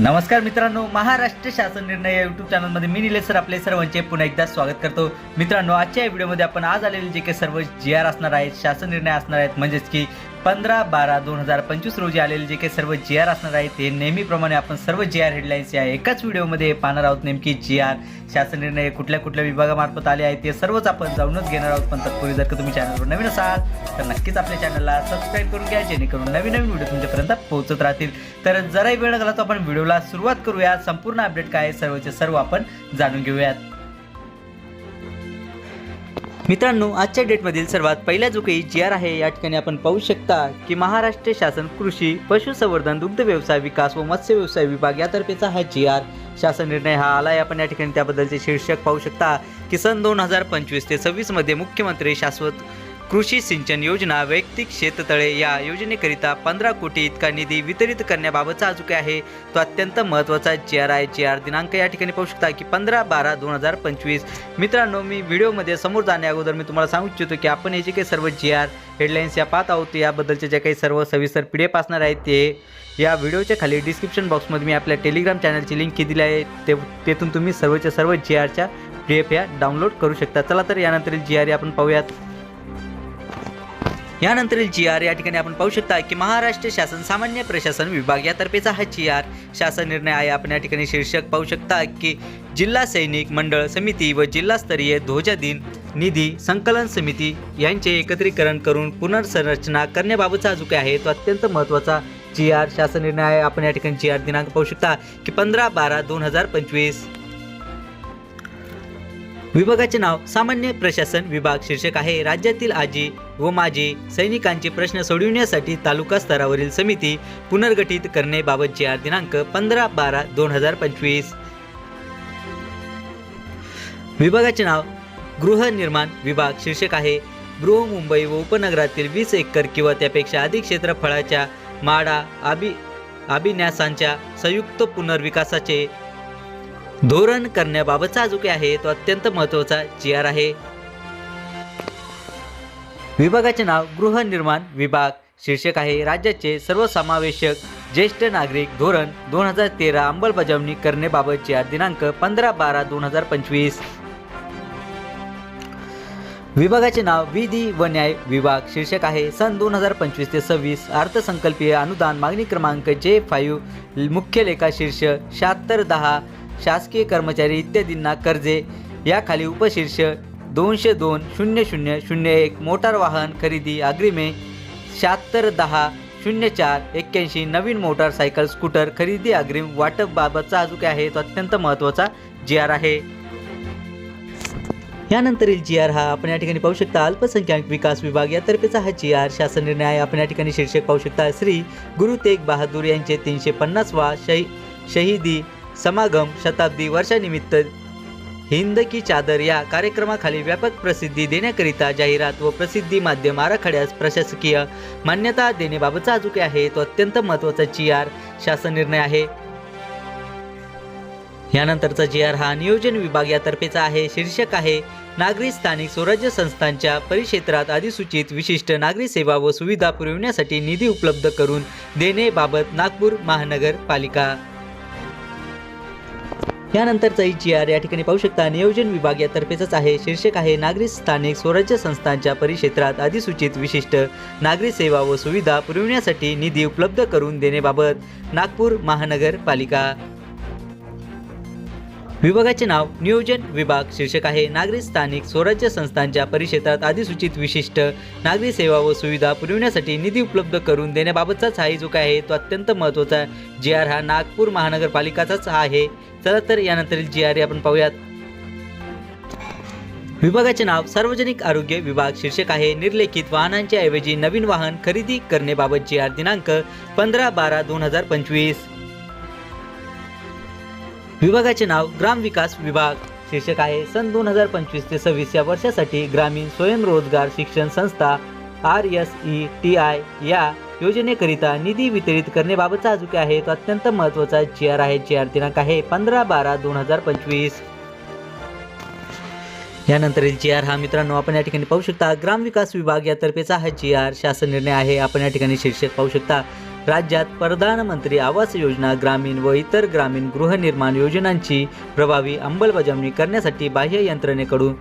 नमस्कार मित्रांनो महाराष्ट्र शासन निर्णय या युट्यूब चॅनलमध्ये मी निलेश सर आपले सर्वांचे पुन्हा एकदा स्वागत करतो. मित्रांनो आजच्या या व्हिडिओमध्ये आपण आज आलेले जे काही सर्व जी आर असणार आहेत शासन निर्णय असणार आहेत म्हणजेच की पंधरा बारा दोन हजार पंचवीस रोजी आलेले जे काही सर्व जी आर असणार आहेत ते नेहमीप्रमाणे आपण सर्व जी आर हेडलाईन्स या एकाच व्हिडिओमध्ये पाहणार आहोत. नेमकी जी आर शासन निर्णय कुठल्या कुठल्या विभागामार्फत आले आहेत ते सर्वच आपण जाऊनच घेणार आहोत. पण तत्पूर्वी जर का तुम्ही चॅनलवर नवीन असाल तर नक्कीच आपल्या चॅनलला सबस्क्राईब करून घ्या जेणेकरून नवीन नवीन व्हिडिओ तुमच्यापर्यंत पोहोचत राहतील. तर जराही वेळ लागला तर आपण व्हिडिओला सुरुवात करूया. संपूर्ण अपडेट काय आहे सर्वचे सर्व आपण जाणून घेऊयात. मित्रांनो आजच्या डेटमधील सर्वात पहिल्या जो काही जी आर आहे या ठिकाणी आपण पाहू शकता की महाराष्ट्र शासन कृषी पशुसंवर्धन दुग्ध व्यवसाय विकास व मत्स्य व्यवसाय विभाग यातर्फेचा हा जी आर शासन निर्णय हा आला आहे आपण या ठिकाणी त्याबद्दलचे शीर्षक पाहू शकता की सन दोन हजार पंचवीस ते सव्वीसमध्ये मुख्यमंत्री शाश्वत कृषी सिंचन योजना वैयक्तिक शेततळे या योजनेकरिता पंधरा कोटी इतका निधी वितरित करण्याबाबतचा आज काय आहे. तो अत्यंत महत्त्वाचा G R I G R दिनांक या ठिकाणी पाहू शकता की पंधरा बारा दोन हजार पंचवीस. मित्रांनो मी व्हिडिओमध्ये समोर जाण्या अगोदर मी तुम्हाला सांगू इच्छितो की आपण हे जे काही सर्व जी आर हेडलाईन्स या पाहत आहोत याबद्दलचे जे काही सर्व सविस्तर पी डी एफ असणार आहेत ते या व्हिडिओच्या खाली डिस्क्रिप्शन बॉक्समध्ये मी आपल्या टेलिग्राम चॅनलची लिंक दिली आहे. ते तेथून तुम्ही सर्वच्या सर्व जी आरच्या पी डी एफ या डाउनलोड करू शकता. चला तर यानंतर जी आर आपण पाहूयात. यानंतरील जी आर या ठिकाणी आपण पाहू शकता की महाराष्ट्र शासन सामान्य प्रशासन विभाग यातर्फेचा हा जी आर शासन निर्णय आहे. आपण या ठिकाणी शीर्षक पाहू शकता की जिल्हा सैनिक मंडळ समिती व जिल्हास्तरीय ध्वजा दिन निधी संकलन समिती यांचे एकत्रीकरण करून पुनर्संरचना करण्याबाबतचा जो काही आहे तो अत्यंत महत्त्वाचा जी आर शासन निर्णय आहे. आपण या ठिकाणी जी आर दिनांक पाहू शकता की पंधरा बारा दोन हजार पंचवीस विभागाचे नाव सामान्य प्रशासन विभाग शीर्षक आहे. राज्यातील आजी व माजी सैनिकांचे प्रश्न सोडविण्यासाठी तालुका स्तरावरील समिती पुनर्गठित करणेबाबतचे आर दिनांक पंधरा बारा दोन हजार पंचवीस. विभागाचे नाव गृहनिर्माण विभाग शीर्षक आहे. बृहमुंबई व उपनगरातील वीस एकर किंवा त्यापेक्षा अधिक क्षेत्रफळाच्या माडा आबि अभिन्यासांच्या संयुक्त पुनर्विकासाचे धोरण करण्याबाबतचा जो काही आहे तो अत्यंत महत्त्वाचा जी आर आहे. विभागाचे नाव गृहनिर्माण विभाग शीर्षक आहे राज्याचे सर्वसमावेशक ज्येष्ठ नागरिक धोरण दोन हजार तेरा अंमलबजावणी करण्याबाबतच्या दिनांक पंधरा बारा दोन हजार पंचवीस. विभागाचे नाव विधी व न्याय विभाग शीर्षक आहे सन दोन हजार पंचवीस ते सव्वीस अर्थसंकल्पीय अनुदान मागणी क्रमांक जे फाईव्ह मुख्य लेखा शीर्ष शहात्तर दहा शासकीय कर्मचारी इत्यादींना कर्जे. याखाली उपशीर्ष दोनशे दोन शून्य शून्य शून्य एक मोटार वाहन खरेदी अग्रिमे. शहात्तर दहा शून्य चार एक्क्याऐंशी नवीन मोटारसायकल स्कूटर खरेदी अग्रिम. वाटपबाबतचा जो काही आहे तो अत्यंत महत्त्वाचा जी आर आहे. यानंतरील जी आर हा आपण या ठिकाणी पाहू शकता. अल्पसंख्याक विकास विभाग यातर्फेचा हा जी आर. शासन निर्णय आपण या ठिकाणी शीर्षक पाहू शकता. श्री गुरु तेग बहादूर यांचे तीनशे पन्नासवा शही शहीदी समागम शताब्दी वर्षानिमित्त. हिंद की चादर या कार्यक्रमाखाली व्यापक प्रसिद्धी देण्याकरिता जाहिरात व प्रसिद्धी माध्यम आराखड्यास प्रशासकीय मान्यता देण्याबाबतचा जो काही आहे तो अत्यंत महत्त्वाचा जी आर शासन निर्णय आहे. यानंतरचा जी आर हा नियोजन विभाग यातर्फेचा आहे शीर्षक आहे नागरी स्थानिक स्वराज्य संस्थांच्या परिक्षेत्रात अधिसूचित विशिष्ट नागरी सेवा व सुविधा पुरविण्यासाठी निधी उपलब्ध करून देण्याबाबत नागपूर महानगरपालिका. यानंतरचा जी आर या ठिकाणी पाहू शकता नियोजन विभाग यातर्फेच आहे. शीर्षक आहे नागरी स्थानिक स्वराज्य संस्थांच्या परिक्षेत्रात अधिसूचित विशिष्ट नागरी सेवा व सुविधा पुरविण्यासाठी निधी उपलब्ध करून देण्याबाबत नागपूर महानगरपालिका विभागाचे नाव नियोजन विभाग शीर्षक आहे नागरी स्थानिक स्वराज्य संस्थांच्या परिक्षेत्रात अधिसूचित विशिष्ट नागरी सेवा व सुविधा पुरविण्यासाठी निधी उपलब्ध करून देण्याबाबतचाच हा जो काय आहे. तो अत्यंत महत्त्वाचा जी आर हा नागपूर महानगरपालिकाचाच हा आहे. चला तर यानंतरील जी आर आपण पाहूयात. विभागाचे नाव सार्वजनिक आरोग्य विभाग शीर्षक आहे निर्लेखित वाहनांच्या ऐवजी नवीन वाहन खरेदी करण्याबाबत जी आर दिनांक पंधरा बारा दोन हजार पंचवीस. विभागाचे नाव ग्राम विकास विभाग. शीर्षक आहे सन दोन हजार पंचवीस ते सव्वीस या वर्षासाठी ग्रामीण स्वयंरोजगार शिक्षण संस्था R S E T I या योजनेकरिता निधी वितरित करण्याबाबतचा जो काही आहे तो अत्यंत महत्त्वाचा जी आर आहे जी आर दिनांक आहे पंधरा बारा दोन हजार पंचवीस. यानंतरील जी आर हा मित्रांनो आपण या ठिकाणी पाहू शकता ग्रामविकास विभाग यातर्फेचा हा जी आर शासन निर्णय आहे. आपण या ठिकाणी शीर्षक पाहू शकता राज्यात प्रधानमंत्री आवास योजना ग्रामीण व इतर ग्रामीण गृहनिर्माण योजनांची प्रभावी अंमलबजावणी करण्यासाठी बाह्य यंत्रणेकडून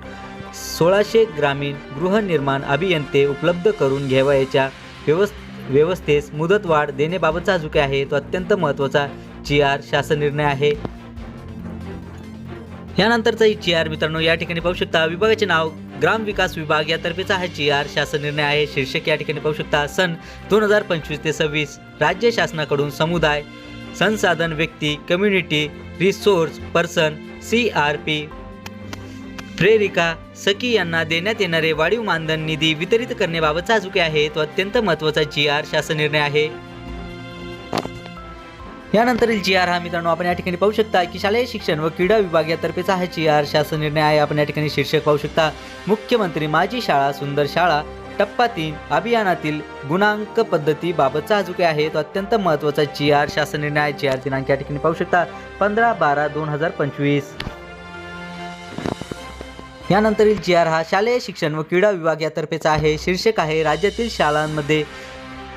सोळाशे ग्रामीण गृहनिर्माण अभियंते उपलब्ध करून घ्यावयाच्या व्यवस् व्यवस्थेस मुदतवाढ देण्याबाबतचा जो काही आहे तो अत्यंत महत्त्वाचा जी आर शासन निर्णय आहे. यानंतरचा जी आर मित्रांनो या ठिकाणी पाहू शकता. विभागाचे नाव ग्राम विकास विभाग यातर्फेचा हा जी आर शासन निर्णय आहे. शीर्षक या ठिकाणी पाहू शकता सन दोन हजार पंचवीस ते सव्वीस राज्य शासनाकडून समुदाय संसाधन व्यक्ती community resource person C R P प्रेरिका सखी यांना देण्यात येणारे वाढीव मानधन निधी वितरित करण्याबाबतचा जो काही आहे तो अत्यंत महत्त्वाचा जी आर शासन निर्णय आहे. यानंतरील जी आर हा मित्रांनो आपण या ठिकाणी पाहू शकता की शालेय शिक्षण व क्रीडा विभाग यातर्फेचा हा जी आर शासन निर्णय आहे. आपण या ठिकाणी शीर्षक पाहू शकता. मुख्यमंत्री माझी शाळा सुंदर शाळा टप्पा तीन अभियानातील गुणांक पद्धतीबाबतचा हा जो काही आहे तो अत्यंत महत्त्वाचा जी आर शासन निर्णय आहे. जी आर दिनांक या ठिकाणी पाहू शकता. पंधरा बारा दोन हजार पंचवीस. यानंतरील जी आर हा शालेय शिक्षण व क्रीडा विभाग यातर्फेचा आहे. शीर्षक आहे राज्यातील शाळांमध्ये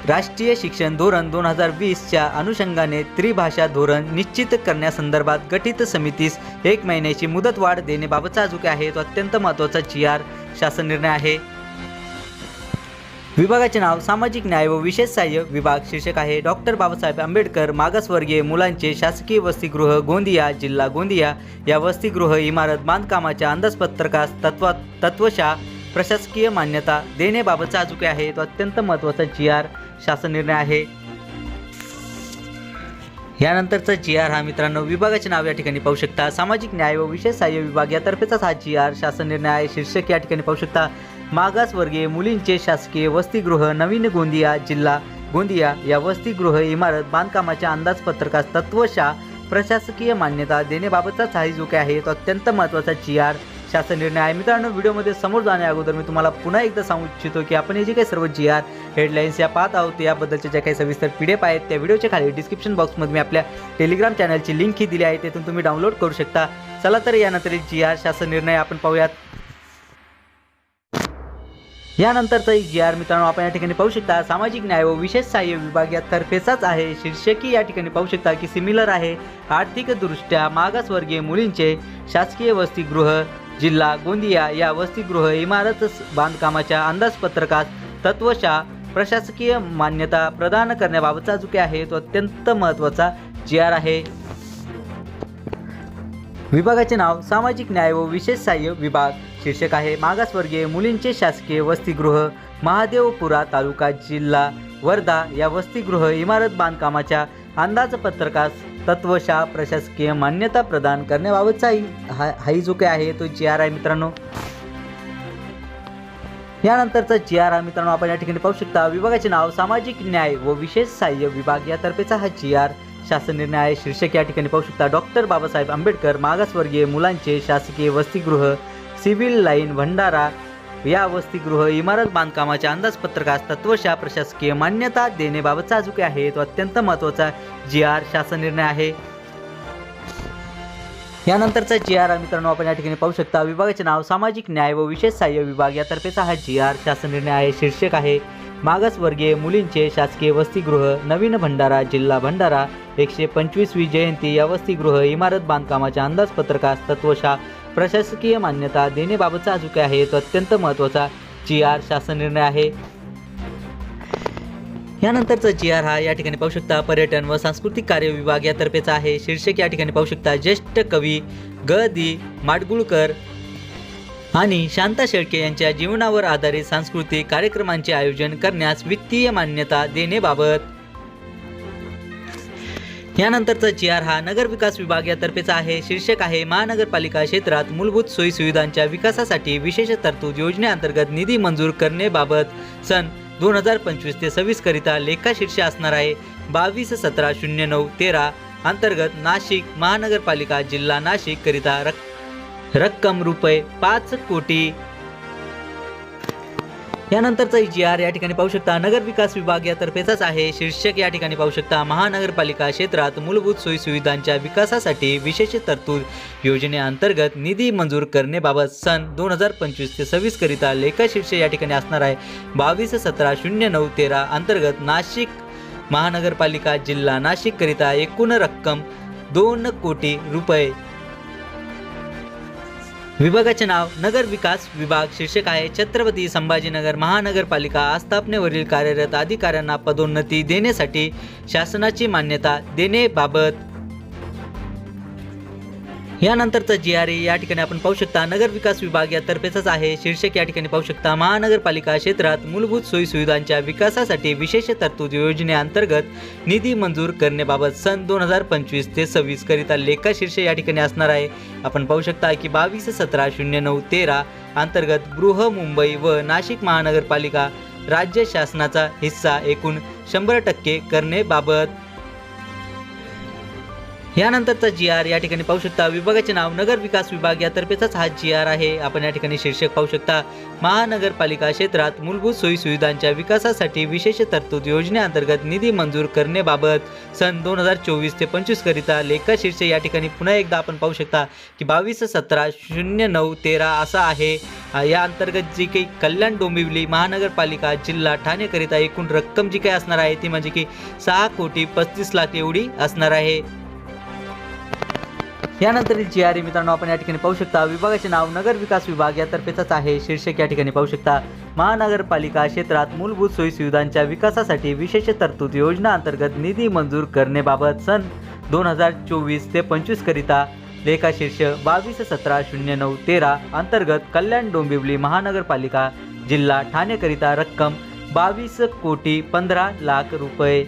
राष्ट्रीय शिक्षण धोरण दोन हजार वीसच्या अनुषंगाने त्रिभाषा धोरण निश्चित करण्यासंदर्भात गठीत समितीस एक महिन्याची मुदतवाढ देण्याबाबतचा जो काही आहे तो अत्यंत महत्त्वाचा जी आर शासन निर्णय आहे. विभागाचे नाव सामाजिक न्याय व विशेष सहाय्य विभाग शीर्षक आहे. डॉक्टर बाबासाहेब आंबेडकर मागासवर्गीय मुलांचे शासकीय वसतिगृह गोंदिया जिल्हा गोंदिया. या वसतिगृह इमारत बांधकामाच्या अंदाजपत्रकास तत्व तत्वशा प्रशासकीय मान्यता देण्याबाबतचा जो आहे तो अत्यंत महत्त्वाचा जी आर शासन निर्णय आहे. यानंतरचा जी आर हा मित्रांनो विभागाचे नाव या ठिकाणी पाहू शकता. सामाजिक न्याय व विशेष सहाय्य विभाग यातर्फेचाच हा जी आर शासन निर्णय आहे. शीर्षक या ठिकाणी पाहू शकता. मागासवर्गीय मुलींचे शासकीय वसतिगृह नवीन गोंदिया जिल्हा गोंदिया या वसतिगृह इमारत बांधकामाच्या अंदाजपत्रकास तत्वशा प्रशासकीय मान्यता देण्याबाबतचाच हा जो काही आहे तो अत्यंत महत्त्वाचा जी आर शासन निर्णय आहे. मित्रांनो व्हिडिओमध्ये समोर जाण्या अगोदर मी तुम्हाला पुन्हा एकदा सांगू इच्छितो की आपण हे जे काही सर्व जी आर हेडलाईन्स या पाहत आहोत याबद्दलच्या ज्या काही सविस्तर पी डी एफ आहेत त्या व्हिडिओच्या खाली डिस्क्रिप्शन बॉक्समध्ये मी आपल्या टेलिग्राम चॅनलची लिंक ही दिली आहे. तेथून तुम्ही डाउनलोड करू शकता. चला तर यानंतर जी आर शासन निर्णय आपण पाहूयात. यानंतरचा एक जी आर मित्रांनो आपण या ठिकाणी पाहू शकता सामाजिक न्याय व विशेष सहाय्य विभाग यातर्फेचाच आहे. शीर्षकी या ठिकाणी पाहू शकता की सिमिलर आहे. आर्थिकदृष्ट्या मागासवर्गीय मुलींचे शासकीय वसतिगृह जिल्हा गोंदिया या वसतिगृह इमारत बांधकामाच्या अंदाजपत्रकात तत्वशा प्रशासकीय मान्यता प्रदान करण्याबाबतचा जो काही आहे. तो अत्यंत महत्त्वाचा जी आर आहे. विभागाचे नाव सामाजिक न्याय व विशेष सहाय्य विभाग शीर्षक आहे. मागासवर्गीय मुलींचे शासकीय वसतिगृह महादेवपुरा तालुका जिल्हा वर्धा या वसतिगृह इमारत बांधकामाच्या अंदाजपत्रकास तत्वशा प्रशासकीय मान्यता प्रदान करण्याबाबतचाही हा हाही जो काही आहे तो जी आर आहे मित्रांनो. यानंतरचा जी आर हा मित्रांनो आपण या ठिकाणी पाहू शकता. विभागाचे नाव सामाजिक न्याय व विशेष सहाय्य विभाग यातर्फेचा हा जी आर शासन निर्णय आहे. शीर्षक या ठिकाणी पाहू शकता. डॉक्टर बाबासाहेब आंबेडकर मागासवर्गीय मुलांचे शासकीय वसतिगृह सिव्हिल लाईन भंडारा या वसतिगृह इमारत बांधकामाच्या अंदाजपत्रकास तत्वशा प्रशासकीय मान्यता देण्याबाबतचा जो काही आहे तो अत्यंत महत्त्वाचा जी आर शासन निर्णय आहे. यानंतरचा जी आर मित्रांनो आपण या ठिकाणी पाहू शकता. विभागाचे नाव सामाजिक न्याय व विशेष सहाय्य विभाग यातर्फेचा हा जी आर शासन निर्णय आहे. शीर्षक आहे मागासवर्गीय मुलींचे शासकीय वसतिगृह नवीन भंडारा जिल्हा भंडारा एकशे पंचवीसवी जयंती या वसतिगृह इमारत बांधकामाच्या अंदाजपत्रकास तत्वशा प्रशासकीय मान्यता देण्याबाबतचा जो काही आहे तो अत्यंत महत्त्वाचा जी आर शासन निर्णय आहे. यानंतरचा जी आर हा या ठिकाणी पाहू शकता पर्यटन व सांस्कृतिक कार्य विभाग यातर्फेचा आहे. शीर्षक या ठिकाणी पाहू शकता ज्येष्ठ कवी ग. दि. माडगुळकर आणि शांता शेळके यांच्या जीवनावर आधारित सांस्कृतिक कार्यक्रमांचे आयोजन करण्यास वित्तीय मान्यता देण्याबाबत यानंतरचा जी आर हा नगर विकास विभाग यातर्फेचा आहे. शीर्षक आहे महानगरपालिका क्षेत्रात मूलभूत सोयीसुविधांच्या विकासासाठी विशेष तरतूद योजनेअंतर्गत निधी मंजूर करण्याबाबत सन दोन हजार पंचवीस ते सव्वीस करिता लेखाशीर्ष असणार आहे. बावीस सतरा शून्य नऊ तेरा अंतर्गत नाशिक महानगरपालिका जिल्हा नाशिक करिता रक्कम रुपये पाच कोटी यानंतरचा जी आर या ठिकाणी पाहू शकता. नगर विकास विभाग यातर्फेचाच आहे. शीर्षक या ठिकाणी पाहू शकता. महानगरपालिका क्षेत्रात मूलभूत सोयीसुविधांच्या विकासासाठी विशेष तरतूद योजनेअंतर्गत निधी मंजूर करण्याबाबत सन दोन हजार पंचवीस ते सव्वीस करिता लेखाशीर्ष या ठिकाणी असणार आहे. बावीस सतरा शून्य नऊ तेरा अंतर्गत नाशिक महानगरपालिका जिल्हा नाशिककरिता एकूण रक्कम दोन कोटी रुपये विभागाचे नाव नगर विकास विभाग शीर्षक आहे छत्रपती संभाजीनगर महानगरपालिका आस्थापनेवरील कार्यरत अधिकाऱ्यांना पदोन्नती देण्यासाठी शासनाची मान्यता देण्याबाबत यानंतरचं जी आर ए या ठिकाणी आपण पाहू शकता नगर विकास विभाग यातर्फेच आहे. शीर्षक या ठिकाणी पाहू शकता महानगरपालिका क्षेत्रात मूलभूत सोयी सुविधांच्या विकासासाठी विशेष तरतूद योजनेअंतर्गत निधी मंजूर करण्याबाबत सन दोन हजार पंचवीस ते सव्वीस करिता लेखा शीर्ष या ठिकाणी असणार आहे. आपण पाहू शकता की बावीस सतरा शून्य नऊ तेरा अंतर्गत बृहमुंबई व नाशिक महानगरपालिका राज्य शासनाचा हिस्सा एकूण शंभर टक्के करण्याबाबत यानंतरचा जी आर या ठिकाणी पाहू शकता. विभागाचे नाव नगर विकास विभाग यातर्फेचाच हा जी आर आहे. आपण या ठिकाणी शीर्षक पाहू शकता. महानगरपालिका क्षेत्रात मूलभूत सोयी सुविधांच्या विकासासाठी विशेष तरतूद योजनेअंतर्गत निधी मंजूर करण्याबाबत सन दोन हजार चोवीस ते पंचवीस करिता लेखा शीर्षक या ठिकाणी पुन्हा एकदा आपण पाहू शकता की बावीस सतरा शून्य नऊ तेरा असा आहे. या अंतर्गत जी काही कल्याण डोंबिवली महानगरपालिका जिल्हा ठाणेकरिता एकूण रक्कम जी काही असणार आहे ती म्हणजे की सहा कोटी पस्तीस लाख एवढी असणार आहे. यानंतर जी आर मित्रांनो आपण या ठिकाणी पाहू शकता विभागाचे नाव नगर विकास विभाग यातर्फेचाच आहे. शीर्षक या ठिकाणी पाहू शकता महानगरपालिका क्षेत्रात मूलभूत सोयी सुविधांच्या विकासासाठी विशेष तरतूद योजना अंतर्गत निधी मंजूर करण्याबाबत सन दोन हजार चोवीस ते पंचवीस करिता लेखा शीर्ष बावीस सतरा शून्य नऊ तेरा अंतर्गत कल्याण डोंबिवली महानगरपालिका जिल्हा ठाणेकरिता रक्कम बावीस कोटी पंधरा लाख रुपये.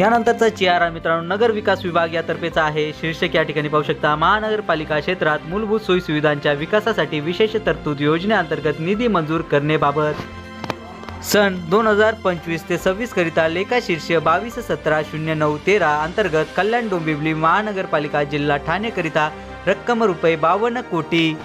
यानंतरचा जी आर मित्रांनो नगर विकास विभाग यातर्फेचा आहे. शीर्षक या ठिकाणी पाहू शकता महानगरपालिका क्षेत्रात मूलभूत सोयी सुविधांच्या विकासासाठी विशेष तरतूद योजनेअंतर्गत निधी मंजूर करण्याबाबत. सन दोन हजार पंचवीस ते सव्वीस करिता लेखा शीर्ष बावीस सतरा शून्य नऊ तेरा अंतर्गत कल्याण डोंबिवली महानगरपालिका जिल्हा ठाणेकरिता रक्कम रुपये बावन्न कोटी.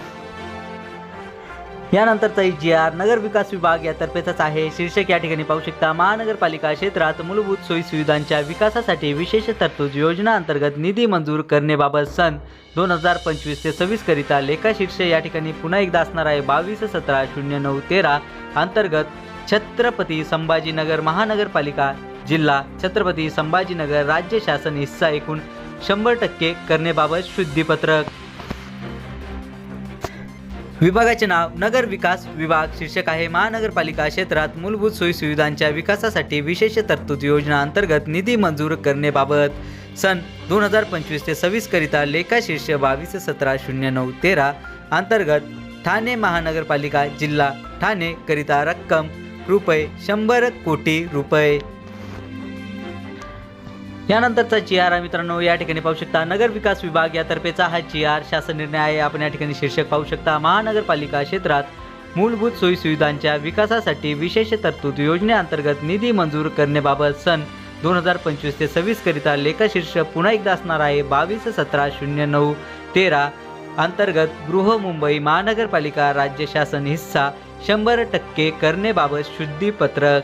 यानंतरचा जी आर नगर विकास विभाग यातर्फेचाच आहे. शीर्षक या ठिकाणी पाहू शकता महानगरपालिका क्षेत्रात मूलभूत सोयी सुविधांच्या विकासासाठी विशेष तरतूद योजना अंतर्गत निधी मंजूर करण्याबाबत सन दोन हजार पंचवीस ते सव्वीस करिता लेखा या ठिकाणी पुन्हा एकदा असणार आहे. बावीस सतरा शून्य नऊ तेरा अंतर्गत छत्रपती संभाजीनगर महानगरपालिका जिल्हा छत्रपती संभाजीनगर राज्य शासन हिस्सा एकूण शंभर टक्के करण्याबाबत शुद्धीपत्रक. विभागाचे नाव नगर विकास विभाग शीर्षक आहे महानगरपालिका क्षेत्रात मूलभूत सोयीसुविधांच्या विकासासाठी विशेष तरतूद योजना अंतर्गत निधी मंजूर करण्याबाबत. सन दोन हजार पंचवीस ते सव्वीस करिता लेखा शीर्ष बावीस सतरा शून्य नऊ तेरा अंतर्गत ठाणे महानगरपालिका जिल्हा ठाणे करिता रक्कम रुपये शंभर कोटी रुपये. यानंतरचा जी आर मित्रांनो या ठिकाणी पाहू शकता नगर विकास विभाग यातर्फेचा हा जी आर शासन निर्णय आहे. आपण या ठिकाणी शीर्षक पाहू शकता महानगरपालिका क्षेत्रात मूलभूत सोयीसुविधांच्या विकासासाठी विशेष तरतूद योजनेअंतर्गत निधी मंजूर करण्याबाबत सन दोन हजार पंचवीस ते सव्वीस करिता लेखाशीर्ष पुन्हा एकदा असणार आहे. बावीस सतरा शून्य नऊ तेरा अंतर्गत बृहमुंबई महानगरपालिका राज्य शासन हिस्सा शंभर टक्के करण्याबाबत शुद्धीपत्रक.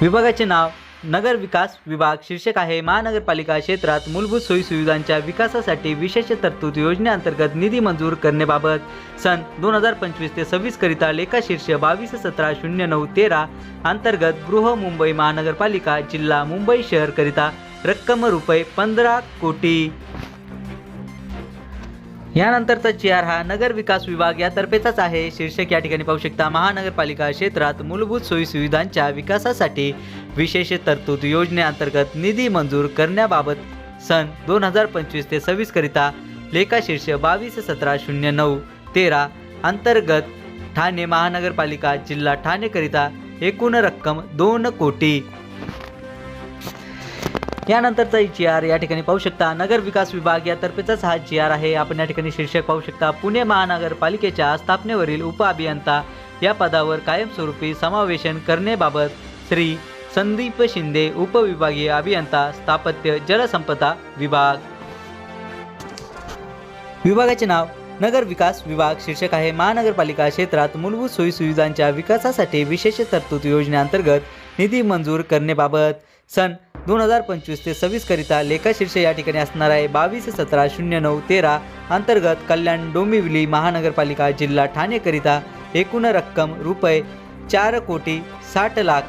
विभागाचे नाव नगर विकास विभाग शीर्षक आहे महानगरपालिका क्षेत्रात मूलभूत सोयीसुविधांच्या विकासासाठी विशेष तरतूद योजनेअंतर्गत निधी मंजूर करण्याबाबत. सन दोन हजार पंचवीस ते सव्वीस करिता लेखाशीर्ष बावीस सतरा शून्य नऊ तेरा अंतर्गत बृहमुंबई महानगरपालिका जिल्हा मुंबई शहर करिता रक्कम रुपये पंधरा कोटी. यानंतरचा जी आर हा नगर विकास विभाग यातर्फेचाच आहे. शीर्षक या ठिकाणी पाहू शकता महानगरपालिका क्षेत्रात मूलभूत सोयीसुविधांच्या विकासासाठी विशेष तरतूद योजनेअंतर्गत निधी मंजूर करण्याबाबत सन दोन हजार पंचवीस ते सव्वीसकरिता लेखाशीर्ष लेखा शीर्ष बावीस सतरा शून्य नऊ तेरा अंतर्गत ठाणे महानगरपालिका जिल्हा ठाणेकरिता एकूण रक्कम दोन कोटी यानंतरचा जी आर या ठिकाणी पाहू शकता नगर विकास विभाग यातर्फेचाच हा जी आर आहे. आपण या ठिकाणी शीर्षक पाहू शकता पुणे महानगरपालिकेच्या स्थापनेवरील उपअभियंता या पदावर कायमस्वरूपी समावेशन करण्याबाबत श्री संदीप शिंदे उपविभागीय अभियंता स्थापत्य जलसंपदा विभाग. विभागाचे नाव नगर विकास विभाग शीर्षक आहे. महानगरपालिका क्षेत्रात मूलभूत सोयी सुविधांच्या विकासासाठी विशेष तरतूद योजनेअंतर्गत निधी मंजूर करण्याबाबत सन दोन हजार पंचवीस ते सव्वीस करिता या ठिकाणी असणार आहे. बावीस सतरा शून्य नऊ तेरा अंतर्गत कल्याण डोंबिवली महानगरपालिका जिल्हा ठाणेकरिता एकूण रक्कम रुपये चार कोटी साठ लाख.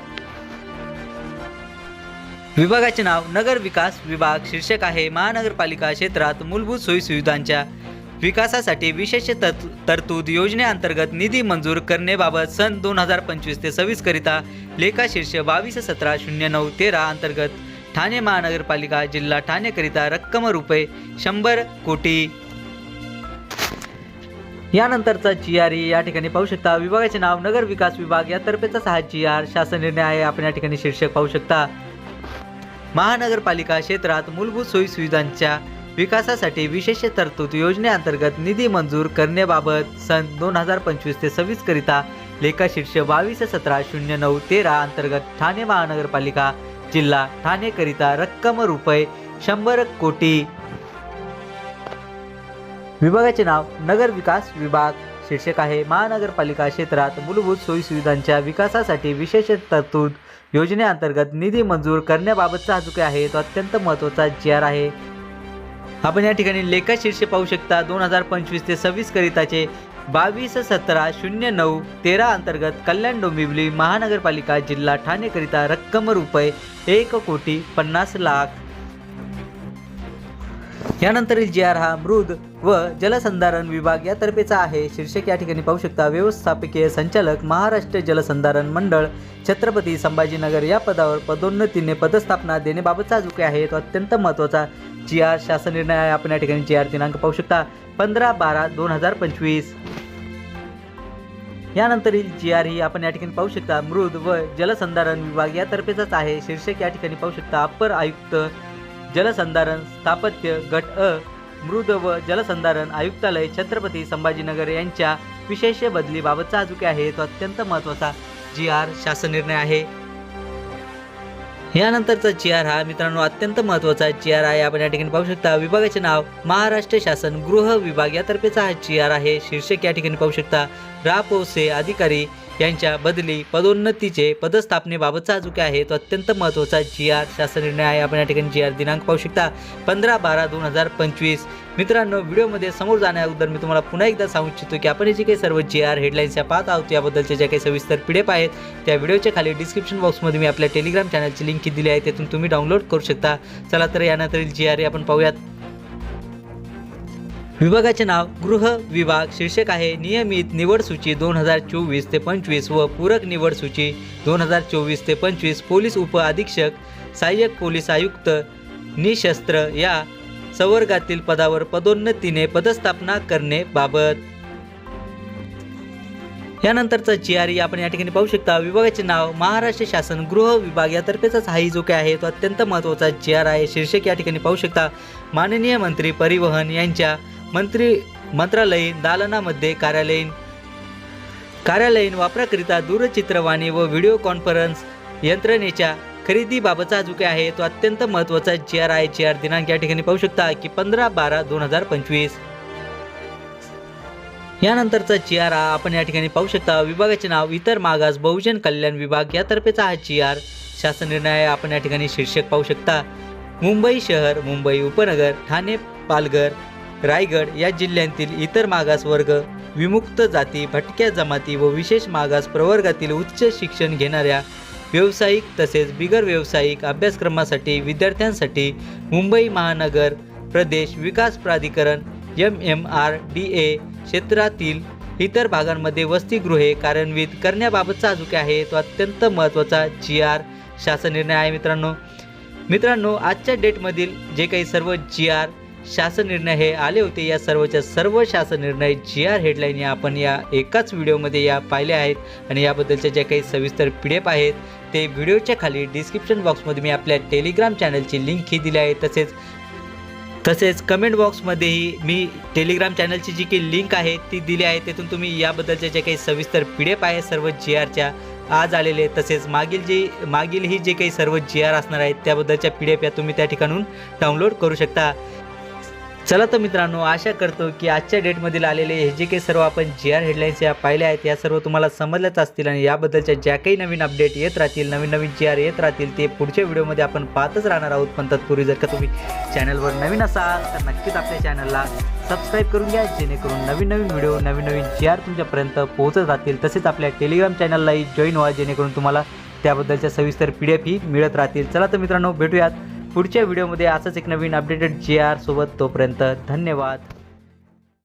विभागाचे नाव नगर विकास विभाग शीर्षक आहे. महानगरपालिका क्षेत्रात मूलभूत सोयीसुविधांच्या विकासासाठी विशेष तरतूद योजनेअंतर्गत निधी मंजूर करण्याबाबत सन दोन हजार पंचवीस ते सव्वीसकरिता लेखा शीर्ष बावीस सतरा शून्य नऊ तेरा अंतर्गत ठाणे महानगरपालिका जिल्हा ठाणेकरिता रक्कम रुपये शंभर कोटी. यानंतरचा जी आर या ठिकाणी पाहू शकता. विभागाचे नाव नगर विकास विभाग यातर्फेचा सहा जी आर शासन निर्णय आहे. आपण या ठिकाणी शीर्षक पाहू शकता. महानगरपालिका क्षेत्रात मूलभूत सोयीसुविधांच्या विकासासाठी विशेष तरतूद योजनेअंतर्गत निधी मंजूर करण्याबाबत सन दोन हजार पंचवीस ते सव्वीस करिता लेखा शीर्ष बावीस सतरा शून्य नऊ तेरा अंतर्गत ठाणे महानगरपालिका जिल्हा ठाणेकरिता रक्कम रुपये शंभर कोटी. विभागाचे नाव नगर विकास विभाग. शीर्षक आहे महानगरपालिका क्षेत्रात मूलभूत सोयीसुविधांच्या विकासासाठी विशेष तरतूद योजनेअंतर्गत निधी मंजूर करण्याबाबतचा हा जो काही आहे तो अत्यंत महत्त्वाचा जी आर आहे. आपण या ठिकाणी लेखा शीर्ष पाहू शकता. दोन हजार पंचवीस ते सव्वीस करिताचे बावीस सतरा शून्य नऊ तेरा अंतर्गत कल्याण डोंबिवली महानगरपालिका जिल्हा ठाणेकरिता रक्कम रुपये एक कोटी पन्नास लाख यानंतरील जी आर हा मृद व जलसंधारण विभाग यातर्फेचा आहे. शीर्षक या ठिकाणी पाहू शकता व्यवस्थापकीय संचालक महाराष्ट्र जलसंधारण मंडळ छत्रपती संभाजीनगर या पदावर पदोन्नतीने पदस्थापना देण्याबाबतचा जो काही आहे तो अत्यंत महत्त्वाचा जी आर शासन निर्णय आहे. आपण या ठिकाणी जी आर दिनांक पाहू शकता पंधरा बारा दोन हजार पंचवीस. यानंतरील जी आर ही आपण या ठिकाणी पाहू शकता मृद व जलसंधारण विभाग यातर्फेचाच आहे. शीर्षक या ठिकाणी पाहू शकता अप्पर आयुक्त जलसंधारण स्थापत्य गट अ मृद व जलसंधारण आयुक्तालय छत्रपती संभाजीनगर यांच्या विशेष बदलीबाबतचा हा जो आहे तो अत्यंत महत्त्वाचा जी आर शासन निर्णय आहे. यानंतरचा जी आर हा मित्रांनो अत्यंत महत्त्वाचा जी आर आहे. आपण या ठिकाणी पाहू शकता विभागाचे नाव महाराष्ट्र शासन गृह विभाग यातर्फेचा हा जी आर आहे. शीर्षक या ठिकाणी पाहू शकता. रापोसे अधिकारी यांच्या बदली पदोन्नतीचे पदस्थापनेबाबतचा जो काय आहे तो अत्यंत महत्त्वाचा जी आर शासन निर्णय आहे. आपण या ठिकाणी जी आर दिनांक पाहू शकता. पंधरा बारा दोन हजार पंचवीस. मित्रांनो व्हिडिओमध्ये समोर जाण्या अगोदर मी तुम्हाला पुन्हा एकदा सांगू इच्छितो की आपण हे जे काही सर्व जी आर हेडलाईन्स या पाहत आहोत याबद्दलचे ज्या काही सविस्तर पीडीएफ आहेत त्या व्हिडिओच्या खाली डिस्क्रिप्शन बॉक्समध्ये मी आपल्या टेलिग्राम चॅनलची लिंक दिली आहे. त्यातून तुम्ही डाउनलोड करू शकता. चला तर यानंतरील जी आर आपण पाहूयात. विभागाचे नाव गृह विभाग शीर्षक आहे नियमित निवड सूची दोन हजार चोवीस ते पंचवीस व पूरक निवड सूची दोन हजार चोवीस ते पंचवीस पोलीस उप अधीक्षक सहाय्यक पोलीस आयुक्त निशस्त्र या संवर्गातील पदावर पदोन्नतीने पदस्थापना करणे बाबत. यानंतरचा जी आर आपण या ठिकाणी पाहू शकता. विभागाचे नाव महाराष्ट्र शासन गृह विभाग यातर्फेचाच हाही जो काय आहे तो अत्यंत महत्त्वाचा जी आर आहे. शीर्षक या ठिकाणी पाहू शकता. माननीय मंत्री परिवहन यांच्या मंत्री मंत्रालयीन दालनामध्ये कार्यालयीन कार्यालयीन वापराकरिता दूरचित्रवाणी व व्हिडिओ कॉन्फरन्स यंत्रणेच्या खरेदीबाबतचा जो काय आहे तो अत्यंत महत्त्वाचा जी आर आहे जी आर दिनांक या ठिकाणी पाहू शकता की पंधरा बारा दोन हजार पंचवीस. यानंतरचा जी आर आपण या ठिकाणी पाहू शकता. विभागाचे नाव इतर मागास बहुजन कल्याण विभाग यातर्फेचा हा जी आर शासन निर्णय आपण या ठिकाणी शीर्षक पाहू शकता. मुंबई शहर मुंबई उपनगर ठाणे पालघर रायगड या जिल्ह्यांतील इतर मागास वर्ग विमुक्त जाती भटक्या जमाती व विशेष मागास प्रवर्गातील उच्च शिक्षण घेणाऱ्या व्यावसायिक तसेच बिगर व्यावसायिक अभ्यासक्रमासाठी विद्यार्थ्यांसाठी मुंबई महानगर प्रदेश विकास प्राधिकरण M M R D A क्षेत्रातील इतर भागांमध्ये वसतिगृहे कार्यान्वित करण्याबाबतचा जो काय आहे. तो अत्यंत महत्त्वाचा जी आर शासन निर्णय आहे मित्रांनो. मित्रांनो आजच्या डेटमधील जे काही सर्व जी आर शासन निर्णय हे आले होते. या सर्वच्या सर्व शासन निर्णय जी आर हेडलाईन या आपण या एकाच व्हिडिओमध्ये या पाहिल्या आहेत. आणि याबद्दलच्या ज्या काही सविस्तर पी डी एफ आहेत ते व्हिडिओच्या खाली डिस्क्रिप्शन बॉक्समध्ये मी आपल्या टेलिग्राम चॅनलची लिंक ही दिली आहे. तसेच तसेच कमेंट बॉक्समध्येही मी टेलिग्राम चॅनलची जी काही लिंक आहे ती दिली आहे. तिथून तुम्ही याबद्दलच्या ज्या काही सविस्तर पी डी एफ आहे सर्व जी आरच्या आज आलेले तसेच मागील जे मागील ही जे काही सर्व जी आर असणार आहेत त्याबद्दलच्या पी डी एफ या तुम्ही त्या ठिकाणून डाउनलोड करू शकता. चला तर मित्रांनो आशा करतो की आजच्या डेटमधील आलेले हे जे काही सर्व आपण जी आर हेडलाईन्स या पाहिल्या आहेत या सर्व तुम्हाला समजल्याच असतील आणि याबद्दलच्या ज्या काही नवीन अपडेट येत राहतील नवीन नवीन जी आर येत राहतील ते पुढच्या व्हिडिओमध्ये आपण पाहतच राहणार आहोत. पण तत्पूर्वी जर का तुम्ही चॅनलवर नवीन असाल तर नक्कीच आपल्या चॅनलला सबस्क्राईब करून घ्या जेणेकरून नवीन नवीन व्हिडिओ नवीन नवीन जी आर तुमच्यापर्यंत पोहोचत राहतील. तसेच आपल्या टेलिग्राम चॅनललाही जॉईन व्हा जेणेकरून तुम्हाला त्याबद्दलच्या सविस्तर पी डी एफ ही मिळत राहतील. चला तर मित्रांनो भेटूयात. पुढच्या व्हिडिओमध्ये असंच एक नवीन अपडेटेड जी आर सोबत तोपर्यंत धन्यवाद.